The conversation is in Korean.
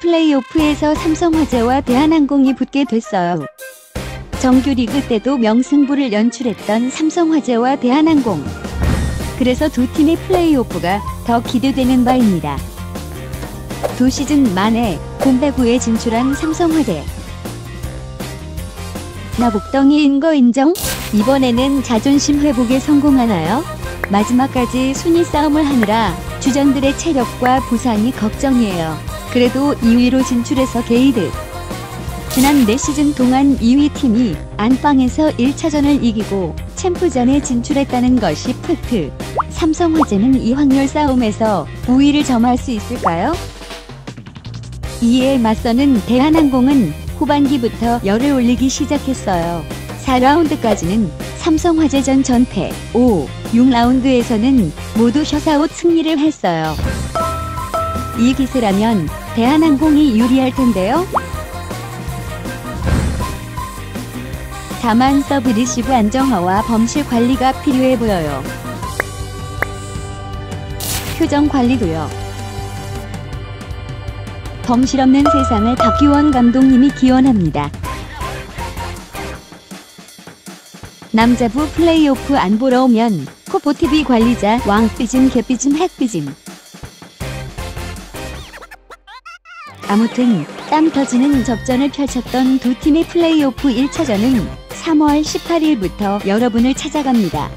플레이오프에서 삼성화재와 대한항공이 붙게 됐어요. 정규리그 때도 명승부를 연출했던 삼성화재와 대한항공. 그래서 두 팀의 플레이오프가 더 기대되는 바입니다. 두 시즌 만에 곰배구에 진출한 삼성화재. 나복덩이인 거 인정? 이번에는 자존심 회복에 성공하나요? 마지막까지 순위 싸움을 하느라 주전들의 체력과 부상이 걱정이에요. 그래도 2위로 진출해서 게이드. 지난 4시즌 동안 2위 팀이 안방에서 1차전을 이기고 챔프전에 진출했다는 것이 팩트. 삼성화재는 이 확률 싸움에서 우위를 점할 수 있을까요? 이에 맞서는 대한항공은 후반기부터 열을 올리기 시작했어요. 4라운드까지는 삼성화재전 전패, 5, 6라운드에서는 모두 셔사웃 승리를 했어요. 이 기세라면 대한항공이 유리할 텐데요. 다만 서브 리시브 안정화와 범실 관리가 필요해 보여요. 표정 관리도요. 범실 없는 세상을 박규원 감독님이 기원합니다. 남자부 플레이오프 안 보러 오면 코보TV 관리자 왕삐짐 개삐짐 핵삐짐 아무튼 땀 터지는 접전을 펼쳤던 두 팀의 플레이오프 1차전은 3월 18일부터 여러분을 찾아갑니다.